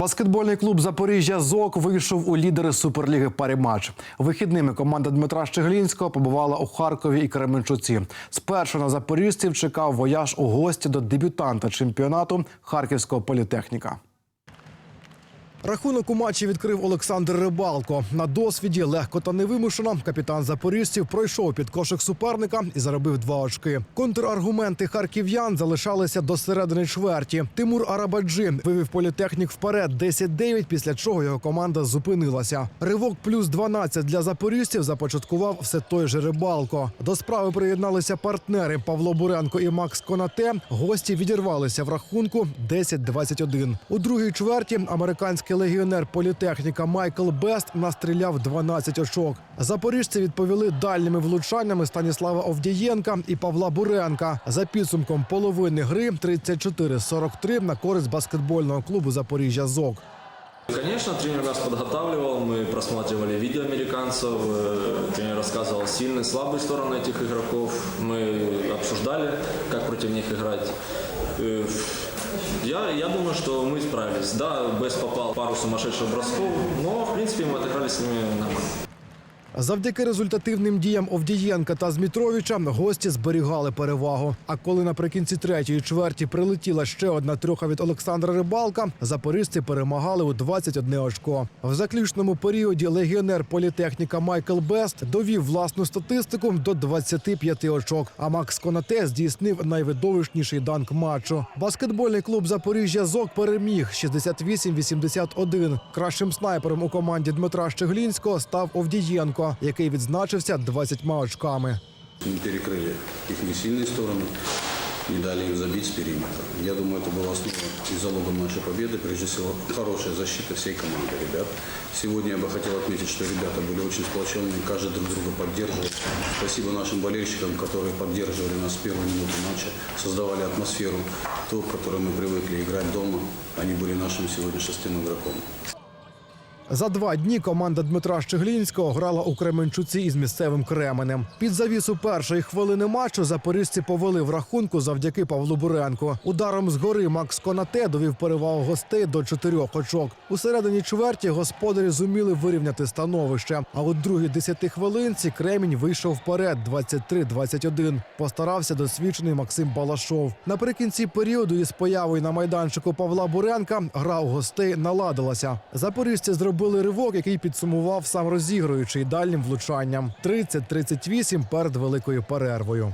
Баскетбольний клуб Запоріжжя ЗОК вийшов у лідери суперліги Паріматч. Вихідними команда Дмитра Щеглінського побувала у Харкові і Кременчуці. Спершу на запоріжців чекав вояж у гості до дебютанта чемпіонату Харківського політехніка. Рахунок у матчі відкрив Олександр Рибалко. На досвіді легко та невимушено капітан запоріжців пройшов під кошик суперника і заробив два очки. Контраргументи харків'ян залишалися до середини чверті. Тимур Арабаджи вивів політехнік вперед 10-9, після чого його команда зупинилася. Ривок плюс 12 для запоріжців започаткував все той же Рибалко. До справи приєдналися партнери Павло Буренко і Макс Конате. Гості відірвалися в рахунку 10-21. У другій чверті американський легіонер політехніка Майкл Бест настріляв 12 очок. Запоріжці відповіли дальніми влучаннями Станіслава Овдієнка і Павла Буренка. За підсумком половини гри 34-43 на користь баскетбольного клубу Запоріжжя ЗОК. Конечно, тренер нас подготавливал, мы просматривали видео американцев, э, тренер рассказывал сильные, слабые стороны этих игроков, мы обсуждали, как против них играть. Э, Я, я думаю, что мы справились. Да, Бес попал в пару сумасшедших бросков, но, в принципе, мы отыграли с ними нормально. Завдяки результативним діям Овдієнка та Змітровича гості зберігали перевагу. А коли наприкінці третьої чверті прилетіла ще одна трьоха від Олександра Рибалка, запоріжці перемагали у 21 очко. В заключному періоді легіонер політехніка Майкл Бест довів власну статистику до 25 очок. А Макс Конате здійснив найвидовищніший данк матчу. Баскетбольний клуб Запоріжжя ЗОК переміг 68-81. Кращим снайпером у команді Дмитра Щеглінського став Овдієнко, який відзначився 20 очками. Мы перекрыли их несильные стороны, не дали им забить с периметра. Я думаю, это было основа и залогом нашей победы, прежде всего, хорошая защита всей команды ребят. Сегодня я бы хотел отметить, что ребята были очень сплоченные, каждый друг друга поддерживал. Спасибо нашим болельщикам, которые поддерживали нас с первой минуты матча, создавали атмосферу, ту, к которой мы привыкли играть дома. Они были нашим сегодня шестым игроком. За два дні команда Дмитра Щеглінського грала у Кременчуці із місцевим Кременем. Під завісу першої хвилини матчу запоріжці повели в рахунку завдяки Павлу Буренку. Ударом згори Макс Конате довів перевагу гостей до чотирьох очок. У середині чверті господарі зуміли вирівняти становище. А у другій десяти хвилинці Кремінь вийшов вперед 23-21. Постарався досвідчений Максим Балашов. Наприкінці періоду із появою на майданчику Павла Буренка гра у гостей наладилася. Запоріжці зробили ривок, який підсумував сам розігруючий дальнім влучанням 30-38 перед великою перервою.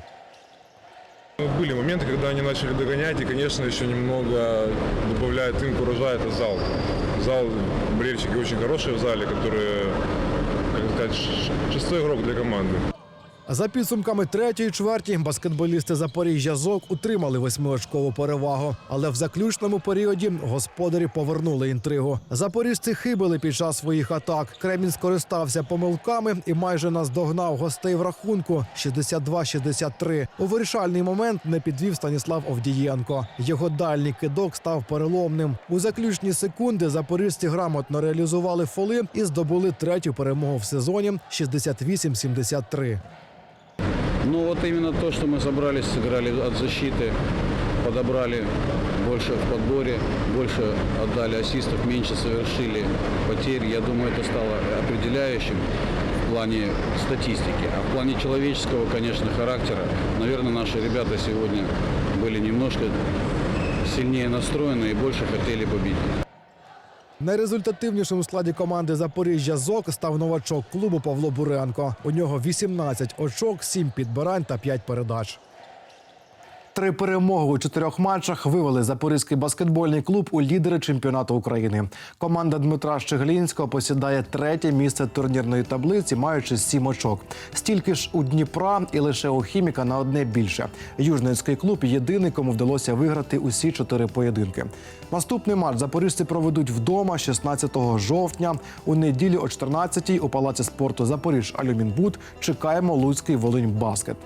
Были моменты, когда они начали догонять, и, конечно, еще немного добавляет им урожая, это зал. Зал, болельщики очень хорошие в зале, которые, как сказать, ш- шестой игрок для команды. За підсумками третьої чверті баскетболісти Запоріжжя ЗОК утримали восьмиочкову перевагу. Але в заключному періоді господарі повернули інтригу. Запоріжці хибили під час своїх атак. Кремінь скористався помилками і майже наздогнав гостей в рахунку 62-63. У вирішальний момент не підвів Станіслав Овдієнко. Його дальній кидок став переломним. У заключні секунди запоріжці грамотно реалізували фоли і здобули третю перемогу в сезоні 68-73. Ну вот именно то, что мы собрались, сыграли от защиты, подобрали больше в подборе, больше отдали ассистов, меньше совершили потерь. Я думаю, это стало определяющим в плане статистики. А в плане человеческого, конечно, характера, наверное, наши ребята сегодня были немножко сильнее настроены и больше хотели победить. Найрезультативнішим у складі команди Запоріжжя ЗОК став новачок клубу Павло Буренко. У нього 18 очок, 7 підбирань та 5 передач. Три перемоги у чотирьох матчах вивели запорізький баскетбольний клуб у лідери чемпіонату України. Команда Дмитра Щеглінського посідає третє місце турнірної таблиці, маючи сім очок. Стільки ж у Дніпра і лише у хіміка на одне більше. Южницький клуб єдиний, кому вдалося виграти усі чотири поєдинки. Наступний матч запоріжці проведуть вдома 16 жовтня. У неділю о 14-й у палаці спорту Запоріж Алюмінбуд чекаємо Луцький Волинь Баскет.